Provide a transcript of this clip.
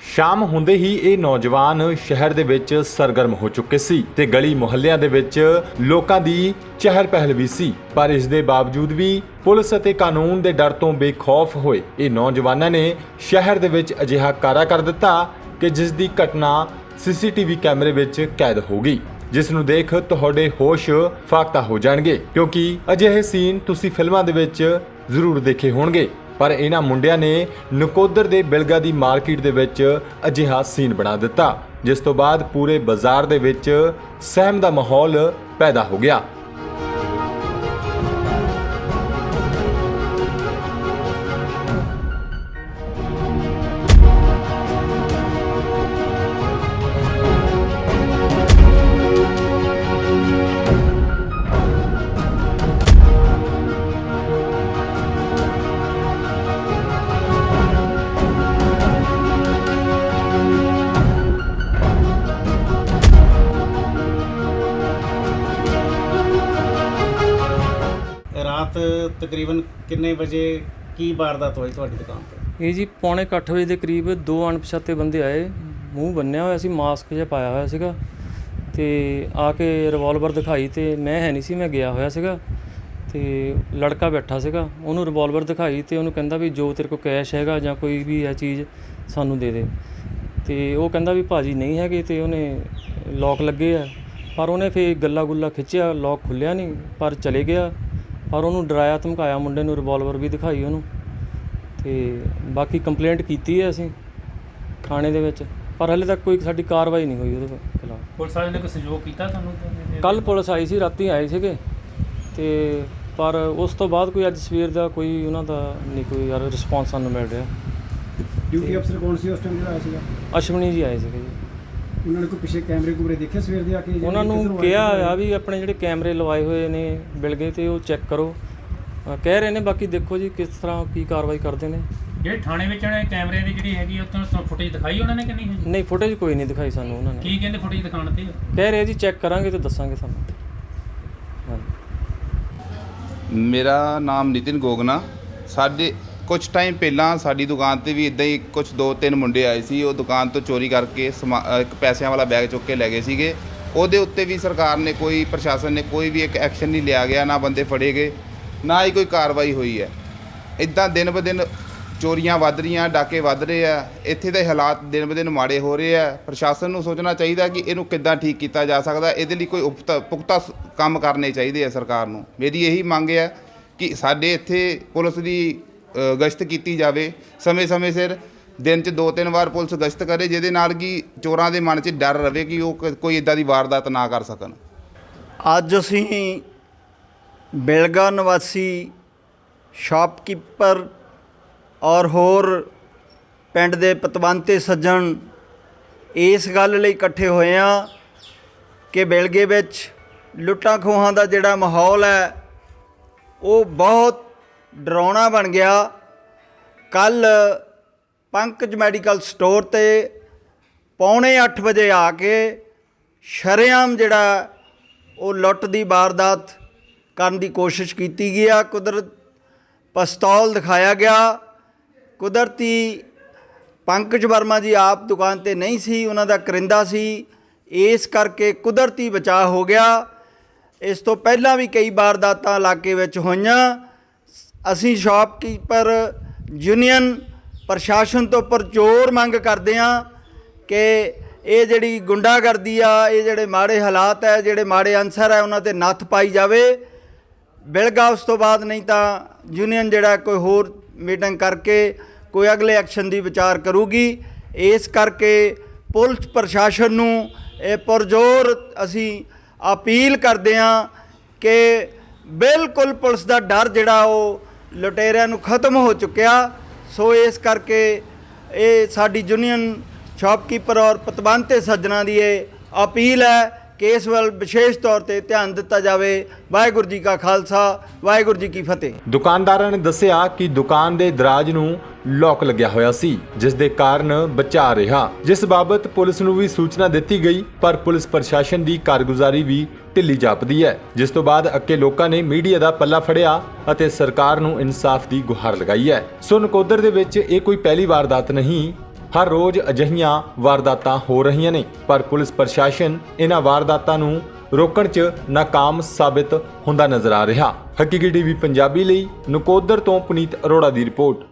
ਸ਼ਾਮ ਹੁੰਦੇ ਹੀ ਇਹ ਨੌਜਵਾਨ ਸ਼ਹਿਰ ਦੇ ਵਿੱਚ ਸਰਗਰਮ ਹੋ ਚੁੱਕੇ ਸੀ ਤੇ ਗਲੀ ਮੁਹੱਲਿਆਂ ਦੇ ਵਿੱਚ ਲੋਕਾਂ ਦੀ ਚਹਿਲ ਪਹਿਲ ਵੀ ਸੀ। ਪਰ ਇਸ ਦੇ ਬਾਵਜੂਦ ਵੀ ਪੁਲਿਸ ਅਤੇ ਕਾਨੂੰਨ ਦੇ ਡਰ ਤੋਂ ਬੇਖੌਫ ਹੋਏ। ਇਹ ਨੌਜਵਾਨਾਂ ਨੇ ਸ਼ਹਿਰ ਦੇ ਵਿੱਚ ਅਜਿਹਾ ਕਾਰਾ ਕਰ ਦਿੱਤਾ ਕਿ ਜਿਸ ਦੀ ਘਟਨਾ ਸੀਸੀਟੀਵੀ ਕੈਮਰੇ ਵਿੱਚ ਕੈਦ ਹੋ ਗਈ। ਜਿਸ ਨੂੰ ਦੇਖ ਤੁਹਾਡੇ ਹੋਸ਼ ਫਾਕਤਾ ਹੋ ਜਾਣਗੇ। ਕਿਉਂਕਿ ਅਜਿਹੇ ਸੀਨ ਤੁਸੀਂ ਫਿਲਮਾਂ ਦੇ ਵਿੱਚ ਜ਼ਰੂਰ ਦੇਖੇ ਹੋਣਗੇ। ਪਰ ਇਹਨਾਂ ਮੁੰਡਿਆਂ ਨੇ ਨਕੋਦਰ ਦੇ ਬਿਲਗਾ ਦੀ ਮਾਰਕੀਟ ਦੇ ਵਿੱਚ ਅਜਿਹਾ ਸੀਨ ਬਣਾ ਦਿੱਤਾ, ਜਿਸ ਤੋਂ ਬਾਅਦ ਪੂਰੇ ਬਾਜ਼ਾਰ ਦੇ ਵਿੱਚ ਸਹਿਮ ਦਾ ਮਾਹੌਲ ਪੈਦਾ ਹੋ ਗਿਆ। ਰਾਤ ਤਕਰੀਬਨ ਕਿੰਨੇ ਵਜੇ ਕੀ ਵਾਰਦਾਤ ਹੋਈ ਤੁਹਾਡੀ ਦੁਕਾਨ ਤੇ? ਇਹ ਜੀ ਪੌਣੇ ਕੁ ਅੱਠ ਵਜੇ ਦੇ ਕਰੀਬ ਦੋ ਅਣਪਛਾਤੇ ਬੰਦੇ ਆਏ, ਮੂੰਹ ਬੰਨਿਆ ਹੋਇਆ ਸੀ, ਮਾਸਕ ਜਿਹਾ ਪਾਇਆ ਹੋਇਆ ਸੀਗਾ ਤੇ ਆ ਕੇ ਰਿਵਾਲਵਰ ਦਿਖਾਈ ਤੇ ਮੈਂ ਹੈ ਨਹੀਂ ਸੀ, ਮੈਂ ਗਿਆ ਹੋਇਆ ਸੀਗਾ ਤੇ ਲੜਕਾ ਬੈਠਾ ਸੀਗਾ, ਉਹਨੂੰ ਰਿਵਾਲਵਰ ਦਿਖਾਈ ਤੇ ਉਹਨੂੰ ਕਹਿੰਦਾ ਵੀ ਜੋ ਤੇਰੇ ਕੋਲ ਕੈਸ਼ ਹੈਗਾ ਜਾਂ ਕੋਈ ਵੀ ਹੈ ਚੀਜ਼ ਸਾਨੂੰ ਦੇ ਦੇ। ਤੇ ਉਹ ਕਹਿੰਦਾ ਵੀ ਭਾਜੀ ਨਹੀਂ ਹੈਗੇ ਤੇ ਉਹਨੇ ਲੋਕ ਲੱਗੇ ਆ, ਪਰ ਉਹਨੇ ਫੇ ਗੱਲਾ ਗੁੱਲਾ ਖਿੱਚਿਆ ਲੋਕ ਖੁੱਲਿਆ ਨਹੀਂ, ਪਰ ਚਲੇ ਗਿਆ। ਪਰ ਉਹਨੂੰ ਡਰਾਇਆ ਧਮਕਾਇਆ ਮੁੰਡੇ ਨੂੰ ਰਿਵਾਲਵਰ ਵੀ ਦਿਖਾਈ ਉਹਨੂੰ। ਤੇ ਬਾਕੀ ਕੰਪਲੇਂਟ ਕੀਤੀ ਹੈ ਅਸੀਂ ਥਾਣੇ ਦੇ ਵਿੱਚ ਪਰ ਹਲੇ ਤੱਕ ਕੋਈ ਸਾਡੀ ਕਾਰਵਾਈ ਨਹੀਂ ਹੋਈ ਉਹਦੇ ਖਿਲਾਫ। ਪੁਲਿਸ ਵਾਲਿਆਂ ਨੇ ਕੋਈ ਸਹਿਯੋਗ ਕੀਤਾ ਤੁਹਾਨੂੰ ਕੱਲ ਪੁਲਿਸ ਆਈ ਸੀ ਰਾਤੀ ਆਏ ਸੀਗੇ। ਤੇ ਪਰ ਉਸ ਤੋਂ ਬਾਅਦ ਕੋਈ ਅੱਜ ਸਵੇਰ ਦਾ ਕੋਈ ਉਹਨਾਂ ਦਾ ਨਹੀਂ ਕੋਈ ਯਾਰ ਰਿਸਪੌਂਸ ਸਾਨੂੰ ਮਿਲ ਰਿਹਾ। ਡਿਊਟੀ ਅਫਸਰ ਕੌਣ ਸੀ ਉਸ ਟਾਈਮ ਜਿਹੜਾ ਆਇਆ ਸੀਗਾ? ਅਸ਼ਵਨੀ ਜੀ ਆਏ ਸੀਗੇ ਜੀ। ਉਹਨਾਂ ਨੇ ਕੋਈ ਪਿੱਛੇ ਕੈਮਰੇ ਕੁਮਰੇ ਦੇਖੇ ਸਵੇਰ ਦੇ ਆ ਕੇ ਉਹਨਾਂ ਨੂੰ ਕਿੱਧਰੋਂ ਆਏ ਕਿਹਾ? ਆ ਵੀ ਆਪਣੇ ਜਿਹੜੇ ਕੈਮਰੇ ਲਵਾਏ ਹੋਏ ਨੇ ਬਿਲ ਗਏ ਤੇ ਉਹ ਚੈੱਕ ਕਰੋ। ਅ, ਕਹਿ ਰਹੇ ਨੇ ਬਾਕੀ ਦੇਖੋ ਜੀ ਕਿਸ ਤਰ੍ਹਾਂ ਕੀ ਕਾਰਵਾਈ ਕਰਦੇ ਨੇ। ਜਿਹੜੇ ਥਾਣੇ ਵਿੱਚ ਉਹਨੇ ਕੈਮਰੇ ਦੀ ਜਿਹੜੀ ਹੈਗੀ ਉਹ ਤੁਹਾਨੂੰ ਫੁਟੇਜ ਦਿਖਾਈ ਉਹਨਾਂ ਨੇ ਕਿ ਨਹੀਂ ਹੋਈ ਨਹੀਂ ਫੁਟੇਜ ਕੋਈ ਨਹੀਂ ਦਿਖਾਈ ਸਾਨੂੰ ਉਹਨਾਂ ਨੇ। ਕੀ ਕਹਿੰਦੇ ਫੁਟੇਜ ਦਿਖਾਉਣ ਤੇ? ਕਹਿ ਰਹੇ ਜੀ ਚੈੱਕ ਕਰਾਂਗੇ ਤੇ ਦੱਸਾਂਗੇ ਤੁਹਾਨੂੰ ਹਾਂਜੀ ਮੇਰਾ ਨਾਮ ਨਿਤਿਨ ਗੋਗਨਾ। ਸਾਡੇ ਕੁਝ ਟਾਈਮ ਪਹਿਲਾਂ ਸਾਡੀ ਦੁਕਾਨ ਤੇ ਵੀ ਇਦਾਂ ਹੀ ਕੁਝ ਦੋ ਤਿੰਨ ਮੁੰਡੇ ਆਏ ਸੀ ਉਹ ਦੁਕਾਨ ਤੋਂ ਚੋਰੀ ਕਰਕੇ ਸਮਾ- ਅ, ਇੱਕ ਪੈਸਿਆਂ ਵਾਲਾ ਬੈਗ ਚੁੱਕ ਕੇ ਲੈ ਗਏ ਸੀਗੇ। ਉਹਦੇ ਉੱਤੇ ਵੀ ਸਰਕਾਰ ਨੇ ਕੋਈ ਪ੍ਰਸ਼ਾਸਨ ਨੇ ਕੋਈ ਵੀ ਇੱਕ ਐਕਸ਼ਨ ਨਹੀਂ ਲਿਆ ਗਿਆ ਨਾ ਬੰਦੇ ਫੜੇ ਗਏ ਨਾ ਹੀ ਕੋਈ ਕਾਰਵਾਈ ਹੋਈ ਹੈ। ਇਦਾਂ ਦਿਨ ਬ ਦਿਨ ਚੋਰੀਆਂ ਵੱਧ ਰਹੀਆਂ ਡਾਕੇ ਵੱਧ ਰਹੇ ਆ ਇੱਥੇ ਦੇ ਹਾਲਾਤ ਦਿਨ ਬ ਦਿਨ ਮਾੜੇ ਹੋ ਰਹੇ ਆ। ਪ੍ਰਸ਼ਾਸਨ ਨੂੰ ਸੋਚਣਾ ਚਾਹੀਦਾ ਕਿ ਇਹਨੂੰ ਕਿੱਦਾਂ ਠੀਕ ਕੀਤਾ ਜਾ ਸਕਦਾ ਇਹਦੇ ਲਈ ਕੋਈ ਉਪਤਾ ਪੁਖਤਾ ਸ- ਕੰਮ ਕਰਨੇ ਚਾਹੀਦੇ ਆ ਸਰਕਾਰ ਨੂੰ। ਮੇਰੀ ਇਹੀ ਮੰਗ ਹੈ ਕਿ ਸਾਡੇ ਇੱਥੇ ਪੁਲਿਸ ਦੀ ਗਸ਼ਤ ਕੀਤੀ ਜਾਵੇ। ਸਮੇਂ-ਸਮੇਂ ਸਿਰ ਦਿਨ 'ਚ ਦੋ ਤਿੰਨ ਵਾਰ ਪੁਲਿਸ ਗਸ਼ਤ ਕਰੇ, ਜਿਹਦੇ ਨਾਲ ਕਿ ਚੋਰਾਂ ਦੇ ਮਨ 'ਚ ਡਰ ਰਵੇ ਕਿ ਉਹ ਕ- ਕੋਈ ਇਦਾਂ ਦੀ ਵਾਰਦਾਤ ਨਾ ਕਰ ਸਕਣ। ਅੱਜ ਅਸੀਂ ਬਿਲਗਾ ਨਿਵਾਸੀ, ਸ਼ਾਪਕੀਪਰ ਔਰ ਹੋਰ ਪਿੰਡ ਦੇ ਪਤਵੰਤੇ ਸੱਜਣ ਇਸ ਗੱਲ ਲਈ ਇਕੱਠੇ ਹੋਏ ਆ ਕਿ ਬਿਲਗੇ ਵਿੱਚ ਲੁੱਟਾਂ ਖੋਹਾਂ ਦਾ ਜਿਹੜਾ ਮਾਹੌਲ ਹੈ, ਉਹ ਬਹੁਤ ਡਰਾਉਣਾ ਬਣ ਗਿਆ। ਕੱਲ ਪੰਕਜ ਮੈਡੀਕਲ ਸਟੋਰ ਤੇ ਪੌਣੇ 8 ਵਜੇ ਆ ਕੇ ਸ਼ਰੇਆਮ ਜਿਹੜਾ ਉਹ ਲੁੱਟ ਦੀ ਵਾਰਦਾਤ ਕਰਨ ਦੀ ਕੋਸ਼ਿਸ਼ ਕੀਤੀ ਗਈ ਆ। ਕੁਦਰਤ ਪਸਤੌਲ ਦਿਖਾਇਆ ਗਿਆ। ਕੁਦਰਤੀ ਪੰਕਜ ਵਰਮਾ ਜੀ ਆਪ ਦੁਕਾਨ ਤੇ ਨਹੀਂ ਸੀ, ਉਹਨਾਂ ਦਾ ਕਰਿੰਦਾ ਸੀ। ਇਸ ਕਰਕੇ ਕੁਦਰਤੀ ਬਚਾਅ ਹੋ ਗਿਆ। ਇਸ ਤੋਂ ਪਹਿਲਾਂ ਵੀ ਕਈ ਵਾਰਦਾਤਾਂ ਇਲਾਕੇ ਵਿੱਚ ਹੋਈਆਂ। ਅਸੀਂ ਸ਼ਾਪਕੀਪਰ ਯੂਨੀਅਨ ਪ੍ਰਸ਼ਾਸਨ ਤੋਂ ਪ੍ਰਚੋਰ ਮੰਗ ਕਰਦੇ ਹਾਂ ਕਿ ਇਹ ਜਿਹੜੀ ਗੁੰਡਾਗਰਦੀ ਆ, ਇਹ ਜਿਹੜੇ ਮਾੜੇ ਹਾਲਾਤ ਹੈ ਜਿਹੜੇ ਮਾੜੇ ਅਨਸਰ ਹੈ ਉਹਨਾਂ ਤੇ ਨੱਥ ਪਾਈ ਜਾਵੇ। ਬਿਲਗਾ ਉਸ ਤੋਂ ਬਾਅਦ ਨਹੀਂ ਤਾਂ ਯੂਨੀਅਨ ਜਿਹੜਾ ਕੋਈ ਹੋਰ ਮੀਟਿੰਗ ਕਰਕੇ ਕੋਈ ਅਗਲੇ ਐਕਸ਼ਨ ਦੀ ਵਿਚਾਰ ਕਰੂਗੀ। ਇਸ ਕਰਕੇ ਪੁਲਿਸ ਪ੍ਰਸ਼ਾਸਨ ਨੂੰ ਇਹ ਪਰਜ਼ੋਰ ਅਸੀਂ ਅਪੀਲ ਕਰਦੇ ਹਾਂ ਕਿ ਬਿਲਕੁਲ ਪੁਲਿਸ ਦਾ ਡਰ ਜਿਹੜਾ ਉਹ ਲੁਟੇਰਿਆਂ ਨੂੰ ਖਤਮ ਹੋ ਚੁੱਕਿਆ। ਸੋ ਇਸ ਕਰਕੇ ਇਹ ਸਾਡੀ ਯੂਨੀਅਨ ਸ਼ਾਪਕੀਪਰ ਔਰ ਪਤਵੰਤੇ ਸੱਜਣਾ ਦੀ ਇਹ ਅਪੀਲ ਹੈ ਕਿ ਇਸ ਵੱਲ ਵਿਸ਼ੇਸ਼ ਤੌਰ ਤੇ ਧਿਆਨ ਦਿੱਤਾ ਜਾਵੇ। ਵਾਹਿਗੁਰੂ ਜੀ ਕਾ ਖਾਲਸਾ, ਵਾਹਿਗੁਰੂ ਜੀ ਕੀ ਫਤਿਹ। ਦੁਕਾਨਦਾਰਾਂ ਨੇ ਦੱਸਿਆ ਕਿ ਦੁਕਾਨ ਦੇ ਦਰਾਜ ਨੂੰ ਲੋਕ ਲੱਗਿਆ ਹੋਇਆ ਸੀ, ਜਿਸ ਦੇ ਕਾਰਨ ਬਚਾ ਰਿਹਾ। ਜਿਸ ਬਾਬਤ ਪੁਲਿਸ ਨੂੰ ਵੀ ਸੂਚਨਾ ਦਿੱਤੀ ਗਈ, ਪਰ ਪੁਲਿਸ ਪ੍ਰਸ਼ਾਸਨ ਦੀ ਕਾਰਗੁਜ਼ਾਰੀ ਵੀ ਢਿੱਲੀ ਜਾਪਦੀ ਹੈ। ਜਿਸ ਤੋਂ ਬਾਅਦ ਅੱਕੇ ਲੋਕਾਂ ਨੇ ਮੀਡੀਆ ਦਾ ਪੱਲਾ ਫੜਿਆ ਅਤੇ ਸਰਕਾਰ ਨੂੰ ਇਨਸਾਫ ਦੀ ਗੁਹਾਰ ਲਗਾਈ ਹੈ। ਸੋ ਨਕੋਦਰ ਦੇ ਵਿੱਚ ਇਹ ਕੋਈ ਪਹਿਲੀ ਵਾਰਦਾਤ ਨਹੀਂ ਹਰ ਰੋਜ਼ ਅਜਿਹੀਆਂ ਵਾਰਦਾਤਾਂ ਹੋ ਰਹੀਆਂ ਨੇ, ਪਰ ਪੁਲਿਸ ਪ੍ਰਸ਼ਾਸਨ ਇਹਨਾਂ ਵਾਰਦਾਤਾਂ ਨੂੰ ਰੋਕਣ 'ਚ ਨਾਕਾਮ ਸਾਬਿਤ ਹੁੰਦਾ ਨਜ਼ਰ ਆ ਰਿਹਾ। ਹਕੀਕੀ ਟੀਵੀ ਪੰਜਾਬੀ ਲਈ ਨਕੋਦਰ ਤੋਂ ਪੁਨੀਤ ਅਰੋੜਾ ਦੀ ਰਿਪੋਰਟ।